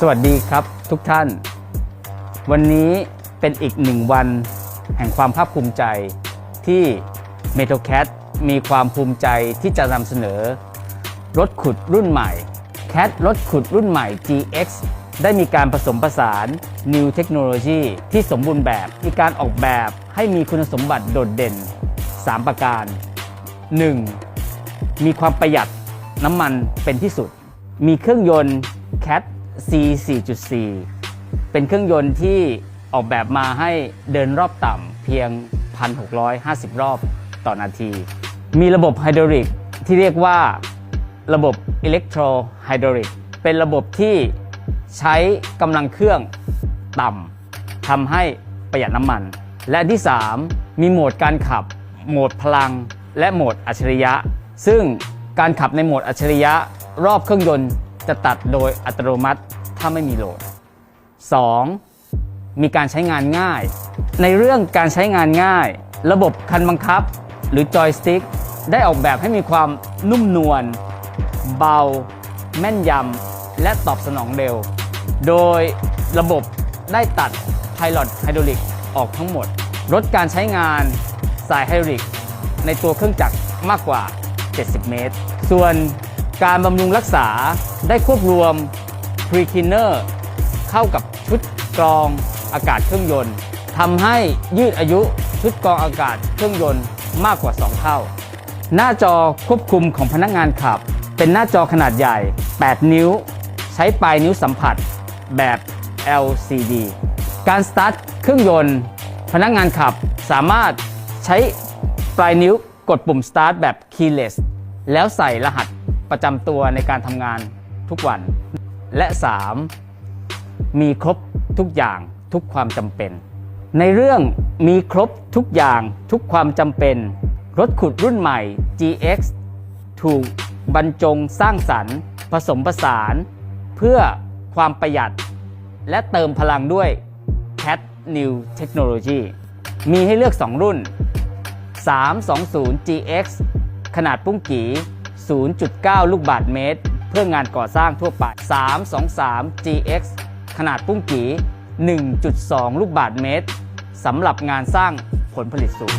สวัสดีครับทุกท่าน วันนี้เป็นอีกหนึ่งวันแห่งความภาคภูมิใจที่ m e t a l c a t มีความภูมิใจที่จะนำเสนอ รถขุดรุ่นใหม่ CAT รถขุดรุ่นใหม่ GX ได้มีการผสมผสาน New Technology ที่สมบูรณ์แบบ มีการออกแบบให้มีคุณสมบัติโดดเด่น 3 ประการ 1. มีความประหยัดน้ำมันเป็นที่สุด มีเครื่องยนต์ CAT C 4.4 เป็นเครื่องยนต์ที่ออกแบบมาให้เดินรอบต่ำเพียง 1,650 รอบต่อนาที มีระบบไฮดรอลิกที่เรียกว่าระบบอิเล็กโทรไฮดรอลิกเป็นระบบที่ใช้กำลังเครื่องต่ำทำให้ประหยัดน้ำมัน และที่ 3 มีโหมดการขับ โหมดพลัง และโหมดอัจฉริยะ ซึ่งการขับในโหมดอัจฉริยะรอบเครื่องยนต์ จะตัดโดยอัตโนมัติถ้าไม่มีโหลด 2. มีการใช้งานง่าย ในเรื่องการใช้งานง่าย ระบบคันบังคับ หรือจอยสติ๊กได้ออกแบบให้มีความนุ่มนวล เบา แม่นยำ และตอบสนองเร็ว โดยระบบได้ตัด Pilot Hydraulic ออกทั้งหมด ลดการใช้งานสายไฮดรอลิกในตัวเครื่องจักรมากกว่า 70 เมตร ส่วน การบำรุงรักษาได้ควบรวม Pre Cleaner เข้ากับชุดกรองอากาศเครื่องยนต์ทำให้ยืดอายุชุดกรองอากาศเครื่องยนต์มากกว่า 2 เท่า หน้าจอควบคุมของพนักงานขับ เป็นหน้าจอขนาดใหญ่ 8 นิ้ว ใช้ปลายนิ้วสัมผัสแบบ LCD การสตาร์ทเครื่องยนต์ พนักงานขับสามารถใช้ปลายนิ้วกดปุ่ม start แบบ keyless แล้วใส่รหัส ประจำตัวในการทำงานทุกวัน และ 3. มีครบทุกอย่างทุกความจำเป็น ในเรื่องมีครบทุกอย่างทุกความจำเป็น รถขุดรุ่นใหม่ GX ถูกบรรจงสร้างสรรค์ ผสมผสาน เพื่อความประหยัด และเติมพลังด้วย CAT New Technology มีให้เลือก 2 รุ่น 320 GX ขนาดปุ้งกี 0.9 ลูกบาทเมตร เพื่องานก่อสร้างทั่วไป 323 GX ขนาดปุ้งกี1.2 ลูกบาทเมตรสำหรับงานสร้างผลผลิตสูง